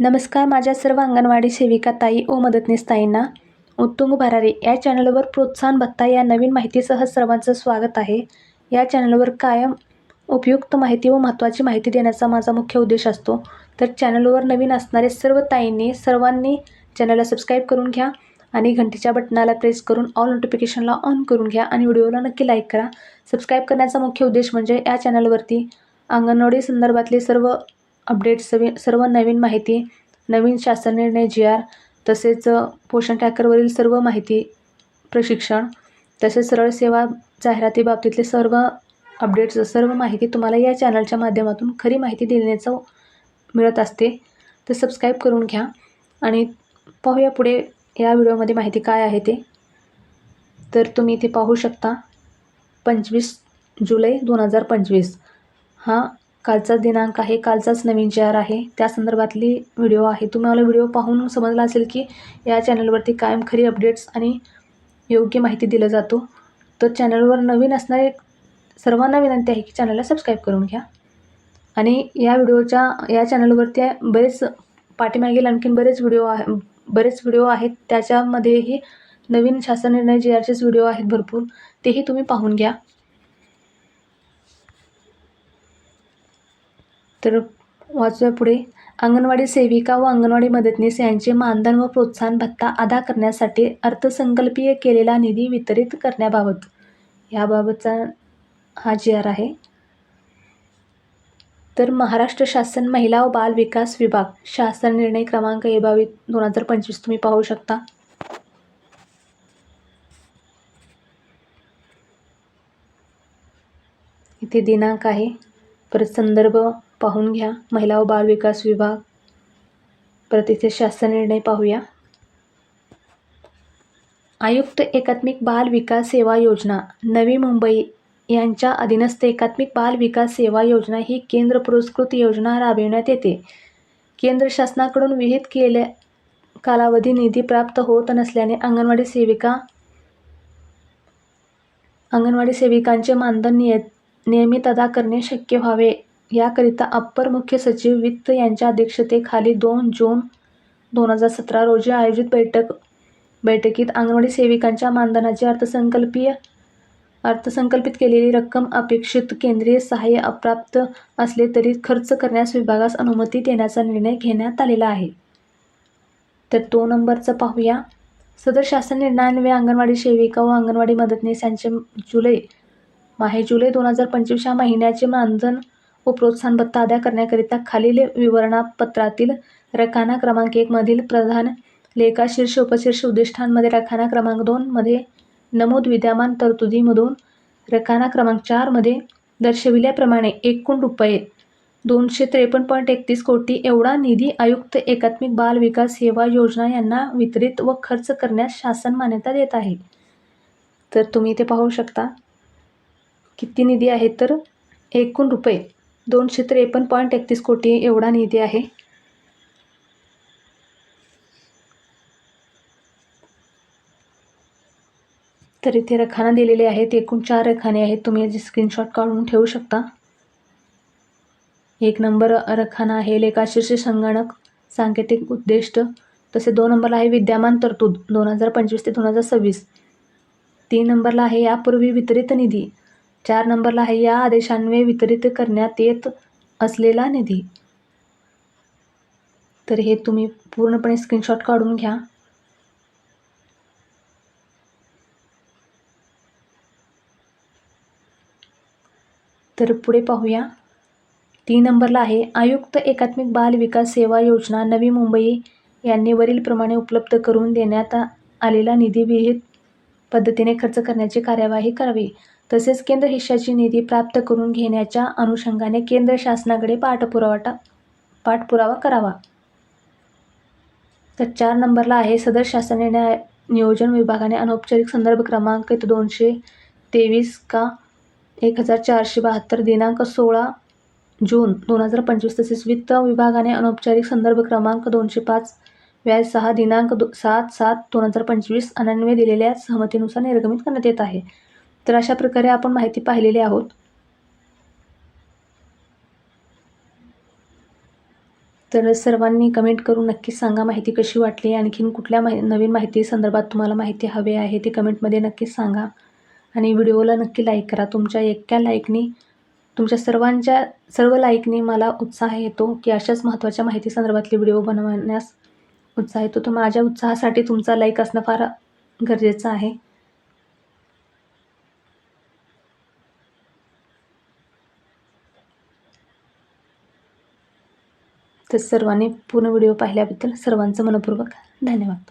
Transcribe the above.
नमस्कार माझ्या सर्व अंगणवाडी सेविका ताई ओ मदतनीस ताईंना. उत्तुंग भरारी या चॅनलवर प्रोत्साहन भत्ता या नवीन माहितीसह सर्वांचं स्वागत आहे. या चॅनलवर कायम उपयुक्त माहिती व महत्त्वाची माहिती देण्याचा माझा मुख्य उद्देश असतो. तर चॅनलवर नवीन असणारे सर्व ताईंनी सर्वांनी चॅनलला सबस्क्राईब करून घ्या आणि घंटीच्या बटनाला प्रेस करून ऑल नोटिफिकेशनला ऑन करून घ्या आणि व्हिडिओला नक्की लाईक करा. सबस्क्राईब करण्याचा मुख्य उद्देश म्हणजे या चॅनलवरती अंगणवाडी संदर्भातले सर्व अपडेट्स सवी सर्व नवीन माहिती नवीन शासन निर्णय जी आर तसेच पोषण ट्रॅकरवरील सर्व माहिती प्रशिक्षण तसेच सरळ सेवा जाहिरातीबाबतीतले सर्व अपडेट्स सर्व माहिती तुम्हाला या चॅनलच्या माध्यमातून खरी माहिती देण्याचं मिळत असते. तर सबस्क्राईब करून घ्या आणि पाहूया पुढे या व्हिडिओमध्ये माहिती काय आहे ते. तर तुम्ही इथे पाहू शकता पंचवीस जुलै दोन हजार पंचवीस. हा कालचाच दिनांक आहे कालचाच नवीन चेअर आर आहे. त्या संदर्भातली व्हिडिओ आहे. तुम्हाला व्हिडिओ पाहून समजला असेल की या चॅनलवरती कायम खरी अपडेट्स आणि योग्य माहिती दिलं जातो. तर चॅनलवर नवीन असणारे सर्वांना विनंती आहे की चॅनलला सबस्क्राईब करून घ्या. आणि या व्हिडिओच्या या चॅनलवरती बरेच पाठीमागील आणखीन बरेच व्हिडिओ आहे बरेच व्हिडिओ आहेत. त्याच्यामध्येही नवीन शासन निर्णय जे आरचेच व्हिडिओ आहेत भरपूर तेही तुम्ही पाहून घ्या. तर वाचूया पुढे. अंगणवाडी सेविका व अंगणवाडी मदतनीस यांचे मानधन व प्रोत्साहन भत्ता अदा करण्यासाठी अर्थसंकल्पीय केलेला निधी वितरित करण्याबाबत. याबाबतचा हा जी आर आहे. तर महाराष्ट्र शासन महिला व बाल विकास विभाग शासन निर्णय क्रमांक ए बावीस दोन हजार पंचवीस तुम्ही पाहू शकता. इथे दिनांक आहे. परत संदर्भ पाहून घ्या. महिला व बाल विकास विभाग. प्रतीचे शासन निर्णय पाहूया. आयुक्त एकात्मिक बाल विकास सेवा योजना. नवी मुंबई यांच्या अधीनस्थ एकात्मिक बाल विकास सेवा योजना ही केंद्र पुरस्कृत योजना राबविण्यात येते. केंद्र शासनाकडून विहित केल्या कालावधी निधी प्राप्त होत नसल्याने अंगणवाडी सेविका अंगणवाडी सेविकांचे मानधन निय नियमित अदा करणे शक्य व्हावे. याकरिता अप्पर मुख्य सचिव वित्त यांच्या अध्यक्षतेखाली दोन जून दोन हजार सतरा रोजी आयोजित बैठक बैठकीत अंगणवाडी सेविकांच्या मानधनाची अर्थसंकल्पीय अर्थसंकल्पित केलेली रक्कम अपेक्षित केंद्रीय सहाय्य अप्राप्त असले तरी खर्च करण्यास विभागास अनुमती देण्याचा निर्णय घेण्यात आलेला आहे. तर तो नंबरचा पाहूया. सदर शासन निर्णयान्वये अंगणवाडी सेविका व अंगणवाडी मदतनीस यांचे जुलै माहे जुलै दोन हजार पंचवीस या महिन्याचे मानधन व प्रोत्साहन भत्ता अदा करण्याकरिता खालील विवरणपत्रातील रखाना क्रमांक एकमधील प्रधान लेखा शीर्ष उपशीर्ष उद्दिष्टांमध्ये रखाना क्रमांक दोनमध्ये नमूद विद्यमान तरतुदीमधून रखाना क्रमांक चारमध्ये दर्शविल्याप्रमाणे एकूण रुपये दोनशे त्रेपन्न पॉईंट एकतीस कोटी एवढा निधी आयुक्त एकात्मिक बाल विकास सेवा योजना यांना वितरित व खर्च करण्यास शासन मान्यता देत आहे. तर तुम्ही इथे पाहू शकता. किती निधी आहे तर? एकूण रुपये दोनशे त्रेपन्न पॉईंट एकतीस कोटी एवढा निधी आहे. तर इथे रखाना दिलेले आहेत. एकूण चार रखाने आहेत. तुम्ही याचे स्क्रीनशॉट काढून ठेवू शकता. एक नंबर रखाना आहे. लेखाशीर्ष संगणक सांकेतिक उद्दिष्ट तसे दोन नंबरला आहे विद्यमान तरतूद दोन हजार पंचवीस ते दोन हजार सव्वीस. तीन नंबरला आहे यापूर्वी वितरित निधी चार नंबरला आहे. या आदेशान्वये वितरित करण्यात येत असलेला निधी. तर हे तुम्ही पूर्णपणे स्क्रीनशॉट काढून घ्या. तर पुढे पाहूया. तीन नंबरला आहे. आयुक्त एकात्मिक बाल विकास सेवा योजना नवी मुंबई यांनी वरीलप्रमाणे उपलब्ध करून देण्यात आलेला निधी विहित पद्धतीने खर्च करण्याची कार्यवाही करावी. तसेच केंद्र हिश्शाची निधी प्राप्त करून घेण्याच्या अनुषंगाने केंद्र शासनाकडे पाठपुरावा पाठपुरावा करावा. तर चार नंबरला आहे सदर शासन निर्णय नियोजन विभागाने अनौपचारिक संदर्भ क्रमांक दोनशे तेवीस का एक हजार चारशे बहात्तर दिनांक सोळा जून दोन हजार पंचवीस तसेच वित्त विभागाने अनौपचारिक संदर्भ क्रमांक दोनशे पाच व्याज सहा दिनांक दो सात सात दोन हजार पंचवीस अनन्वय दिलेल्या सहमतीनुसार निर्गमित करण्यात येत आहे. तर अशा प्रकारे आपण माहिती पाहिलेली आहोत. तर सर्वांनी कमेंट करून नक्कीच सांगा माहिती कशी वाटली आणखीन कुठल्या माहि नवीन माहिती संदर्भात तुम्हाला माहिती हवी आहे ते कमेंटमध्ये नक्कीच सांगा. आणि व्हिडिओला नक्की लाईक करा. तुमच्या एक्या लाईकनी तुमच्या सर्वांच्या सर्व लाईकनी मला उत्साह येतो की अशाच महत्त्वाच्या माहिती संदर्भातले व्हिडिओ बनवण्यास उत्साह येतो. तर माझ्या उत्साहासाठी तुमचा लाईक असणं फार गरजेचं आहे. तर सर्वांनी पूर्ण व्हिडिओ पाहिल्याबद्दल सर्वांचं मनपूर्वक धन्यवाद.